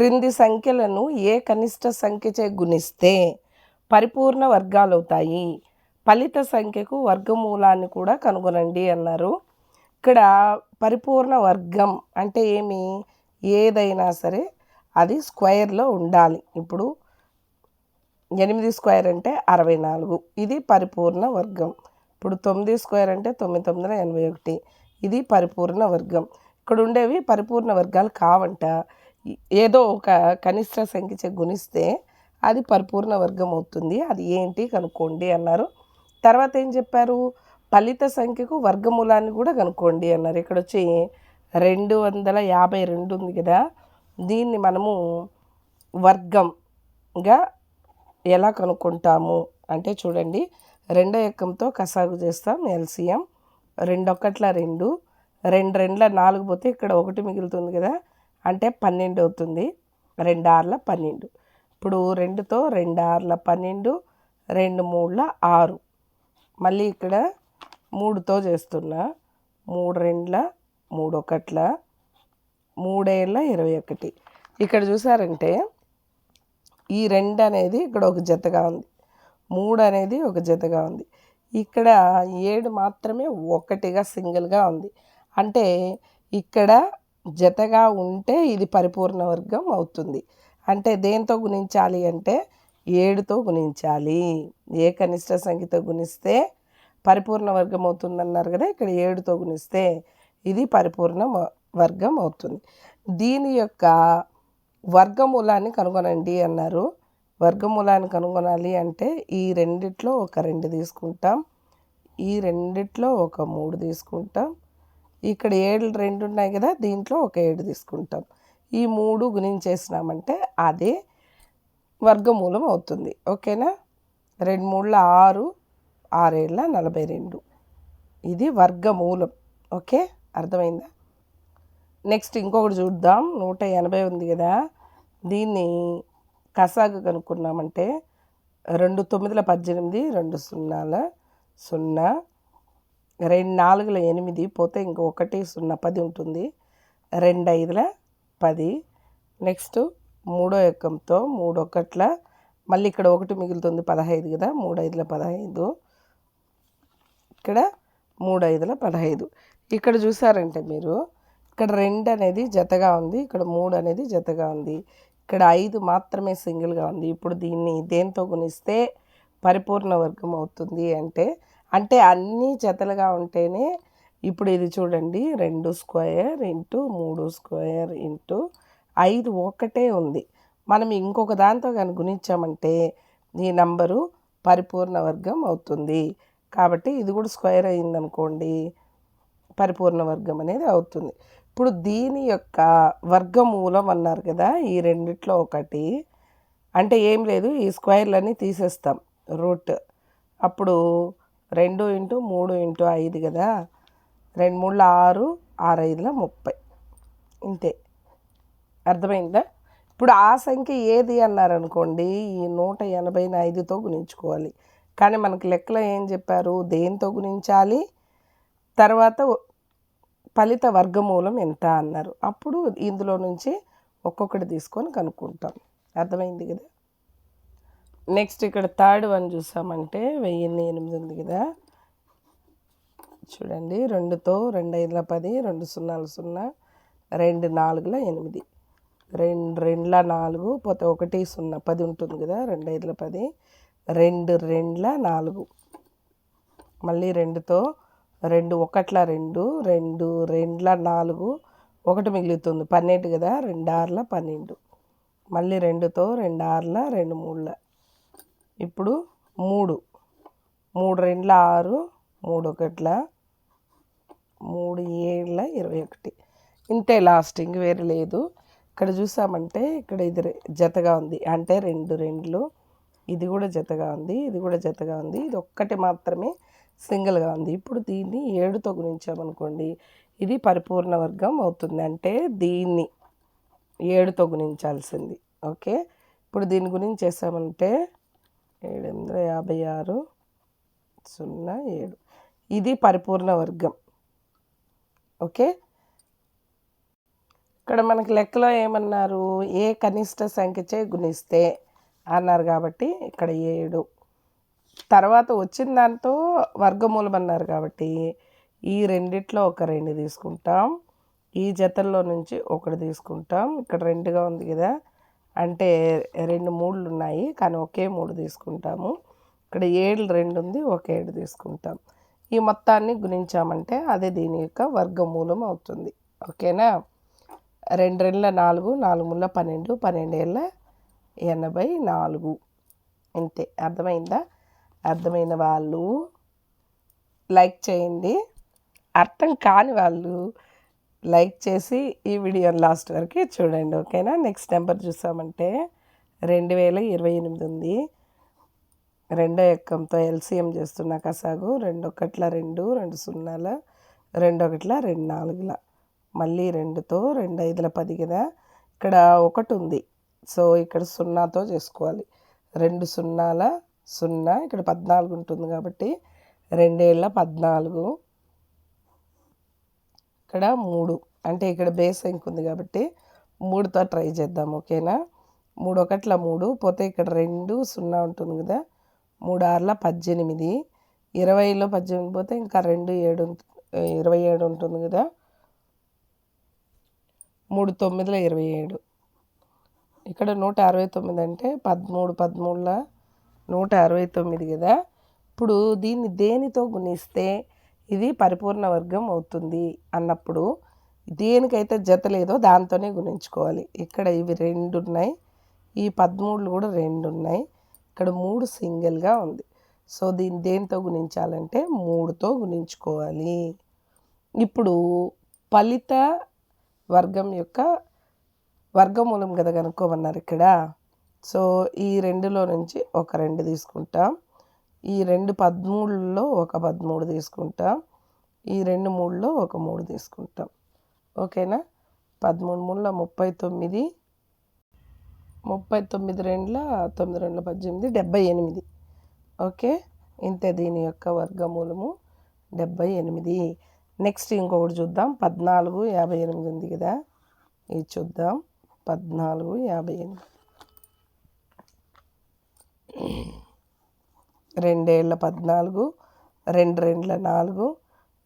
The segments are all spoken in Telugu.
క్రింది సంఖ్యలను ఏ కనిష్ట సంఖ్యచే గుణిస్తే పరిపూర్ణ వర్గాలు అవుతాయి ఫలిత సంఖ్యకు వర్గమూలాన్ని కూడా కనుగొనండి అన్నారు. ఇక్కడ పరిపూర్ణ వర్గం అంటే ఏమి? ఏదైనా సరే అది స్క్వేర్లో ఉండాలి. ఇప్పుడు ఎనిమిది స్క్వేర్ అంటే అరవై నాలుగు. ఇది పరిపూర్ణ వర్గం. ఇప్పుడు తొమ్మిది స్క్వేర్ అంటే తొమ్మిది తొమ్మిది ఎనభై ఒకటి. ఇది పరిపూర్ణ వర్గం. ఇక్కడ ఉండేవి పరిపూర్ణ వర్గాలు కావంట. ఏదో ఒక కనిష్ట సంఖ్య గుణిస్తే అది పరిపూర్ణ వర్గం అవుతుంది. అది ఏంటి కనుక్కోండి అన్నారు. తర్వాత ఏం చెప్పారు? ఫలిత సంఖ్యకు వర్గమూలాన్ని కూడా కనుక్కోండి అన్నారు. ఇక్కడ వచ్చి రెండు వందల యాభై రెండు ఉంది కదా. దీన్ని మనము వర్గంగా ఎలా కనుక్కుంటాము? అంటే చూడండి రెండో ఎక్కంతో కసాగు చేస్తాం ఎల్సిఎం. రెండు ఒకట్ల రెండు రెండు రెండ్ల నాలుగు పోతే ఇక్కడ ఒకటి మిగులుతుంది కదా. అంటే పన్నెండు అవుతుంది. రెండు ఆర్ల పన్నెండు. ఇప్పుడు రెండుతో రెండు ఆర్ల పన్నెండు రెండు మూడుల ఆరు. మళ్ళీ ఇక్కడ మూడుతో చేస్తున్నా. మూడు రెండుల మూడు ఒకట్ల మూడేళ్ళ ఇరవై ఒకటి. ఇక్కడ చూసారంటే ఈ రెండు అనేది ఇక్కడ ఒక జతగా ఉంది. మూడు అనేది ఒక జతగా ఉంది. ఇక్కడ ఏడు మాత్రమే ఒకటిగా సింగిల్గా ఉంది. అంటే ఇక్కడ జతగా ఉంటే ఇది పరిపూర్ణ వర్గం అవుతుంది. అంటే దేంతో గుణించాలి అంటే ఏడుతో గుణించాలి. ఏ కనిష్ట సంఖ్యతో గుణిస్తే పరిపూర్ణ వర్గం అవుతుందన్నారు కదా ఇక్కడ ఏడుతో గుణిస్తే ఇది పరిపూర్ణ వర్గం అవుతుంది. దీని యొక్క వర్గమూలాన్ని కనుగొనండి అన్నారు. వర్గమూలాన్ని కనుగొనాలి అంటే ఈ రెండిట్లో ఒక రెండు తీసుకుంటాం. ఈ రెండిట్లో ఒక మూడు తీసుకుంటాం. ఇక్కడ ఏడు రెండు ఉన్నాయి కదా దీంట్లో ఒక ఏడు తీసుకుంటాం. ఈ మూడు గుణించేసినామంటే అదే వర్గమూలం అవుతుంది. ఓకేనా? రెండు మూడుల ఆరు ఆరేళ్ళ నలభై రెండు. ఇది వర్గమూలం. ఓకే? అర్థమైందా? నెక్స్ట్ ఇంకొకటి చూద్దాం. నూట ఎనభై ఉంది కదా. దీన్ని కసాగు కనుక్కున్నామంటే రెండు తొమ్మిదిల పద్దెనిమిది రెండు సున్నాల సున్నా రెండు నాలుగుల ఎనిమిది పోతే ఇంకొకటి ఒకటి సున్నా పది ఉంటుంది. రెండు ఐదుల పది. నెక్స్ట్ మూడో ఎక్కంతో మూడు ఒకట్ల. మళ్ళీ ఇక్కడ ఒకటి మిగులుతుంది పదహైదు కదా మూడు ఐదుల పదహైదు. ఇక్కడ మూడు ఐదుల పదహైదు. ఇక్కడ చూసారంటే మీరు ఇక్కడ రెండు అనేది జతగా ఉంది ఇక్కడ మూడు అనేది జతగా ఉంది. ఇక్కడ ఐదు మాత్రమే సింగిల్గా ఉంది. ఇప్పుడు దీన్ని దేంతో గుణిస్తే పరిపూర్ణ వర్గం అవుతుంది అంటే అంటే అన్నీ జతలుగా ఉంటేనే ఇప్పుడు ఇది చూడండి రెండు స్క్వేర్ ఇంటూ మూడు స్క్వేర్ ఇంటూ ఐదు ఒకటే ఉంది. మనం ఇంకొక దాంతో కానీ గుణించామంటే ఈ నంబరు పరిపూర్ణ వర్గం అవుతుంది. కాబట్టి ఇది కూడా స్క్వేర్ అయిందనుకోండి పరిపూర్ణ వర్గం అనేది అవుతుంది. ఇప్పుడు దీని యొక్క వర్గమూలం అన్నారు కదా ఈ రెండిట్లో ఒకటి. అంటే ఏం లేదు ఈ స్క్వేర్లన్నీ తీసేస్తాం రూట్. అప్పుడు రెండు ఇంటూ మూడు ఇంటూ ఐదు కదా. రెండు మూడుల ఆరు ఆరు ఐదుల ముప్పై. ఇంతే. అర్థమైందా? ఇప్పుడు ఆ సంఖ్య ఏది అన్నారనుకోండి ఈ నూట ఎనభై ఐదుతో గుణించుకోవాలి. కానీ మనకు లెక్కలో ఏం చెప్పారు? దేంతో గుణించాలి? తర్వాత ఫలిత వర్గమూలం ఎంత అన్నారు. అప్పుడు ఇందులో నుంచి ఒక్కొక్కటి తీసుకొని కనుక్కుంటాం. అర్థమైంది కదా? నెక్స్ట్ ఇక్కడ థర్డ్ వన్ చూసామంటే వెయ్యిన్ని ఎనిమిది ఉంది కదా. చూడండి రెండుతో రెండు ఐదుల పది రెండు సున్నాలు సున్నా రెండు నాలుగుల ఎనిమిది. రెండు రెండ్ల నాలుగు పోతే ఒకటి సున్నా పది ఉంటుంది కదా రెండు ఐదుల పది. రెండు రెండ్ల నాలుగు. మళ్ళీ రెండుతో రెండు ఒకట్ల రెండు రెండు రెండ్ల నాలుగు ఒకటి మిగులుతుంది పన్నెండు కదా రెండు ఆరుల పన్నెండు. మళ్ళీ రెండుతో రెండు ఆరుల రెండు మూడుల. ఇప్పుడు మూడు. మూడు రెండ్ల ఆరు మూడు ఒకట్ల మూడు ఏళ్ళ ఇరవై ఒకటి. ఇంతే లాస్టింగ్ వేరే లేదు. ఇక్కడ చూసామంటే ఇక్కడ ఇది జతగా ఉంది. అంటే రెండు రెండ్లు. ఇది కూడా జతగా ఉంది ఇది కూడా జతగా ఉంది. ఇది ఒక్కటి మాత్రమే సింగిల్గా ఉంది. ఇప్పుడు దీన్ని ఏడుతో గుణించామనుకోండి ఇది పరిపూర్ణ వర్గం అవుతుంది. అంటే దీన్ని ఏడుతో గుణించాల్సింది. ఓకే? ఇప్పుడు దీని గురించి చేసామంటే ఏడు వందల యాభై ఆరు సున్నా ఏడు. ఇది పరిపూర్ణ వర్గం. ఓకే? ఇక్కడ మనకి లెక్కలో ఏమన్నారు? ఏ కనిష్ట సంఖ్యచే గుణిస్తే అన్నారు కాబట్టి ఇక్కడ ఏడు. తర్వాత వచ్చిన దాంతో వర్గమూలం అన్నారు కాబట్టి ఈ రెండిట్లో ఒక రెండు తీసుకుంటాం. ఈ జతల్లో నుంచి ఒకటి తీసుకుంటాం. ఇక్కడ రెండుగా ఉంది కదా. అంటే రెండు మూడులు ఉన్నాయి కానీ ఒకే మూడు తీసుకుంటాము. ఇక్కడ ఏడు రెండు ఉంది ఒక ఏడు తీసుకుంటాం. ఈ మొత్తాన్ని గుణించామంటే అదే దీని యొక్క వర్గమూలం అవుతుంది. ఓకేనా? రెండు రెండుల నాలుగు నాలుగు ముళ్ళ పన్నెండు పన్నెండేళ్ళ ఎనభై నాలుగు. అంతే అర్థమైందా? అర్థమైన వాళ్ళు. లైక్ చేయండి. అర్థం కాని వాళ్ళు లైక్ చేసి ఈ వీడియో లాస్ట్ వరకు చూడండి ఓకేనా? నెక్స్ట్ నెంబర్ చూసామంటే రెండు వేల ఇరవై ఎనిమిది ఉంది. రెండో ఎక్కంతో ఎల్సిఎం చేస్తున్న కసాగు రెండు ఒకట్ల రెండు రెండు సున్నాల రెండు ఒకట్ల రెండు నాలుగుల మళ్ళీ రెండుతో రెండు ఐదుల పది కదా ఇక్కడ ఒకటి ఉంది సో ఇక్కడ సున్నాతో చేసుకోవాలి. రెండు సున్నాల సున్నా ఇక్కడ పద్నాలుగు ఉంటుంది కాబట్టి రెండేళ్ళ పద్నాలుగు. ఇక్కడ మూడు. అంటే ఇక్కడ బేస్ ఇంక ఉంది కాబట్టి మూడుతో ట్రై చేద్దాం ఓకేనా? మూడు ఒకట్ల మూడు పోతే ఇక్కడ రెండు సున్నా ఉంటుంది కదా? మూడు ఆరుల పద్దెనిమిది. ఇరవైలో పద్దెనిమిది పోతే ఇంకా రెండు ఏడు ఇరవై ఏడు ఉంటుంది కదా? మూడు తొమ్మిదిలో ఇరవై ఏడు. ఇక్కడ నూట అరవై తొమ్మిది అంటే పదమూడు పదమూడుల నూట అరవై తొమ్మిది కదా? ఇప్పుడు దీన్ని దేనితో గుణిస్తే ఇది పరిపూర్ణ వర్గం అవుతుంది అన్నప్పుడు దేనికైతే జత లేదో దాంతోనే గుణించుకోవాలి. ఇక్కడ ఇవి రెండు ఉన్నాయి ఈ పదమూడులు కూడా రెండు ఉన్నాయి ఇక్కడ మూడు సింగిల్గా ఉంది. సో దీన్ని దేనితో గుణించాలంటే మూడుతో గుణించుకోవాలి. ఇప్పుడు ఫలిత వర్గం యొక్క వర్గమూలం కదా కనుక్కోమన్నారు ఇక్కడ. సో ఈ రెండులో నుంచి ఒక రెండు తీసుకుంటాం. ఈ రెండు పదమూడులో ఒక పదమూడు తీసుకుంటాం. ఈ రెండు మూడులో ఒక మూడు తీసుకుంటాం. ఓకేనా? పదమూడు మూడుల ముప్పై తొమ్మిది. ముప్పై తొమ్మిది రెండుల తొమ్మిది రెండుల పద్దెనిమిది డెబ్బై ఎనిమిది. ఓకే? ఇంతే దీని యొక్క వర్గమూలము. డెబ్బై ఎనిమిది. నెక్స్ట్ ఇంకొకటి చూద్దాం. పద్నాలుగు యాభై ఎనిమిది ఉంది కదా? ఇది చూద్దాం. పద్నాలుగు యాభై ఎనిమిది. రెండేళ్ళ పద్నాలుగు రెండు రెండుల నాలుగు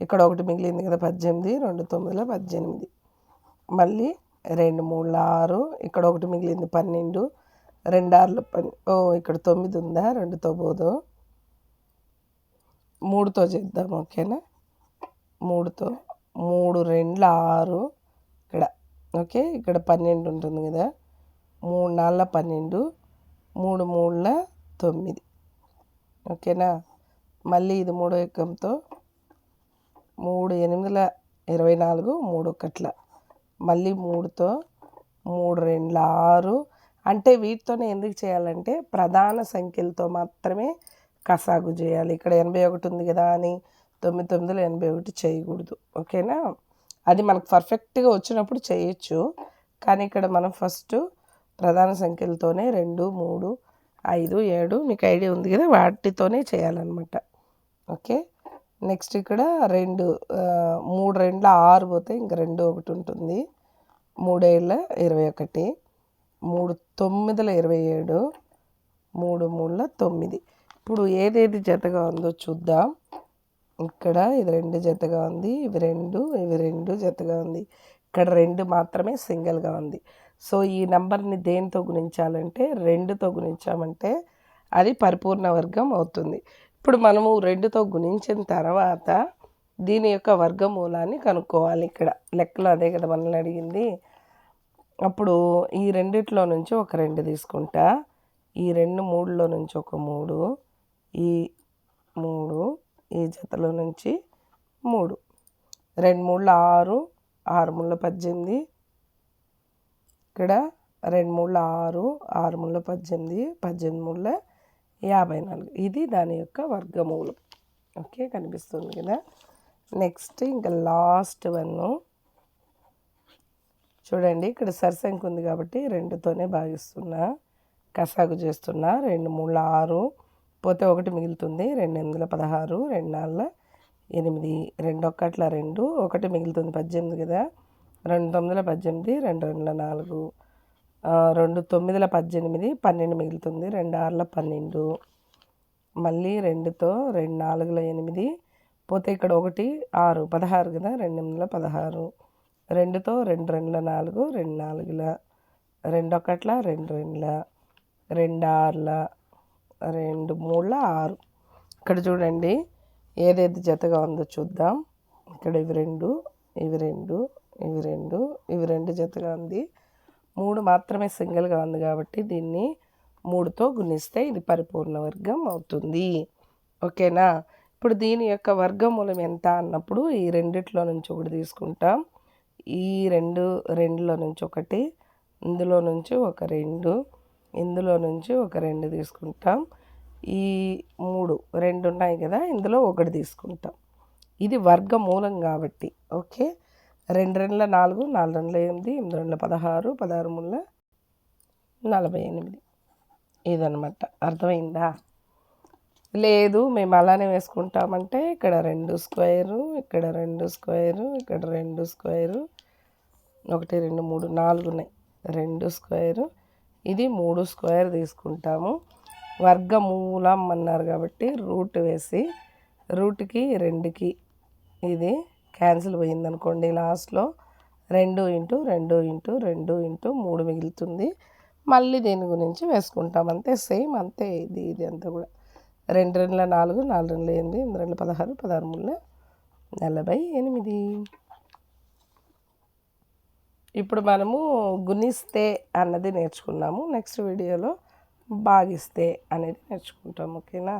ఇక్కడ ఒకటి మిగిలింది కదా పద్దెనిమిది రెండు తొమ్మిదిల పద్దెనిమిది. మళ్ళీ రెండు మూడుల ఆరు ఇక్కడ ఒకటి మిగిలింది పన్నెండు రెండు ఆరుల పన్ ఓ ఇక్కడ తొమ్మిది ఉందా రెండుతో పోదు మూడుతో చేద్దాం ఓకేనా? మూడుతో మూడు రెండుల ఆరు ఇక్కడ ఓకే ఇక్కడ పన్నెండు ఉంటుంది కదా? మూడు నాలుగు పన్నెండు మూడు మూడుల తొమ్మిది. ఓకేనా? మళ్ళీ ఇది మూడో ఎక్కంతో మూడు ఎనిమిదిల ఇరవై నాలుగు మూడు ఒకట్ల. మళ్ళీ మూడుతో మూడు రెండుల ఆరు. అంటే వీటితోనే ఎందుకు చేయాలంటే ప్రధాన సంఖ్యలతో మాత్రమే కసాగు చేయాలి. ఇక్కడ ఎనభై ఒకటి ఉంది కదా అని తొమ్మిది తొమ్మిదిలో ఎనభై ఒకటి చేయకూడదు. ఓకేనా? అది మనకు పర్ఫెక్ట్గా వచ్చినప్పుడు చేయొచ్చు. కానీ ఇక్కడ మనం ఫస్ట్ ప్రధాన సంఖ్యలతోనే రెండు మూడు ఐదు ఏడు మీకు ఐడియా ఉంది కదా వాటితోనే చేయాలన్నమాట. ఓకే? నెక్స్ట్ ఇక్కడ రెండు మూడు రెండుల ఆరు పోతే ఇంక రెండు ఒకటి ఉంటుంది. మూడేళ్ళ ఇరవై ఒకటి మూడు తొమ్మిదిల ఇరవై ఏడు మూడు మూడుల తొమ్మిది. ఇప్పుడు ఏదేది జతగా ఉందో చూద్దాం. ఇక్కడ ఇది రెండు జతగా ఉంది ఇవి రెండు ఇవి రెండు జతగా ఉంది. ఇక్కడ రెండు మాత్రమే సింగిల్గా ఉంది. సో ఈ నెంబర్ని దేనితో గుణించాలంటే రెండుతో గుణించామంటే అది పరిపూర్ణ వర్గం అవుతుంది. ఇప్పుడు మనము రెండుతో గుణించిన తర్వాత దీని యొక్క వర్గమూలాన్ని కనుక్కోవాలి ఇక్కడ. లెక్కలు అదే కదా మనల్ని అడిగింది. అప్పుడు ఈ రెండిట్లో నుంచి ఒక రెండు తీసుకుంటా. ఈ రెండు మూడులో నుంచి ఒక మూడు. ఈ మూడు ఈ జతలో నుంచి మూడు. రెండు మూడుల ఆరు ఆరు ముళ్ళ పద్దెనిమిది ఇక్కడ రెండు మూడుల ఆరు ఆరు ముళ్ళ పద్దెనిమిది పద్దెనిమిది ముళ్ళ యాభై నాలుగు. ఇది దాని యొక్క వర్గమూలం. ఓకే కనిపిస్తుంది కదా? నెక్స్ట్ ఇంకా లాస్ట్ వన్ చూడండి ఇక్కడ సరిసంఖ్య ఉంది కాబట్టి రెండుతోనే భాగిస్తున్నా. కసాగు చేస్తున్నా. రెండు మూడు ఆరు పోతే ఒకటి మిగులుతుంది. రెండు ఎనిమిదిల పదహారు రెండు నాలుగు ఎనిమిది. రెండు ఒక్కట్ల రెండు ఒకటి మిగులుతుంది పద్దెనిమిది కదా? రెండు తొమ్మిదిల పద్దెనిమిది రెండు రెండుల నాలుగు రెండు తొమ్మిదిల పద్దెనిమిది పన్నెండు మిగులుతుంది రెండు ఆరుల పన్నెండు మళ్ళీ రెండుతో రెండు నాలుగుల ఎనిమిది పోతే ఇక్కడ ఒకటి ఆరు పదహారు కదా రెండు ఎనిమిదిల పదహారు రెండుతో రెండు రెండుల నాలుగు రెండు నాలుగుల రెండు ఒకట్ల రెండు రెండుల రెండు ఆరుల రెండు మూడుల ఆరు. ఇక్కడ చూడండి ఏదేది జతగా ఉందో చూద్దాం. ఇక్కడ ఇవి రెండు ఇవి రెండు. ఇవి రెండు ఇవి రెండు జతగా ఉంది. మూడు మాత్రమే సింగిల్గా ఉంది కాబట్టి దీన్ని మూడుతో గుణిస్తే ఇది పరిపూర్ణ వర్గం అవుతుంది. ఓకేనా? ఇప్పుడు దీని యొక్క వర్గమూలం ఎంత అన్నప్పుడు ఈ రెండిట్లో నుంచి ఒకటి తీసుకుంటాం. ఈ రెండు రెండులో నుంచి ఒకటి ఇందులో నుంచి ఒక రెండు ఇందులో నుంచి ఒక రెండు తీసుకుంటాం. ఈ మూడు రెండు ఉన్నాయి కదా ఇందులో ఒకటి తీసుకుంటాం. ఇది వర్గమూలం కాబట్టి ఓకే? రెండు రెండుల నాలుగు నాలుగు రెండుల ఎనిమిది ఎనిమిది రెండుల పదహారు పదహారు మూడుల నలభై ఎనిమిది. ఇదనమాట అర్థమైందా? లేదు మేము అలానే వేసుకుంటామంటే ఇక్కడ రెండు స్క్వేరు ఇక్కడ రెండు స్క్వేరు ఇక్కడ రెండు స్క్వేరు ఒకటి రెండు మూడు నాలుగు ఉన్నాయి. రెండు స్క్వేరు ఇది మూడు స్క్వేర్ తీసుకుంటాము. వర్గమూలం అన్నారు కాబట్టి రూట్ వేసి రూట్కి రెండుకి ఇది క్యాన్సిల్ పోయింది అనుకోండి లాస్ట్లో. రెండు ఇంటూ రెండు ఇంటూ రెండు ఇంటూ మూడు మిగులుతుంది. మళ్ళీ దీని గురించి వేసుకుంటాం. అంతే సేమ్ అంతే ఇది ఇది అంతా కూడా. రెండు రెండుల నాలుగు నాలుగు రెండుల ఎనిమిది ఎనిమిది రెండు పదహారు పదహారు మూడుల నలభై ఎనిమిది. ఇప్పుడు మనము గుణిస్తే అన్నది నేర్చుకున్నాము. నెక్స్ట్ వీడియోలో భాగిస్తే అనేది నేర్చుకుంటాం. ఓకేనా?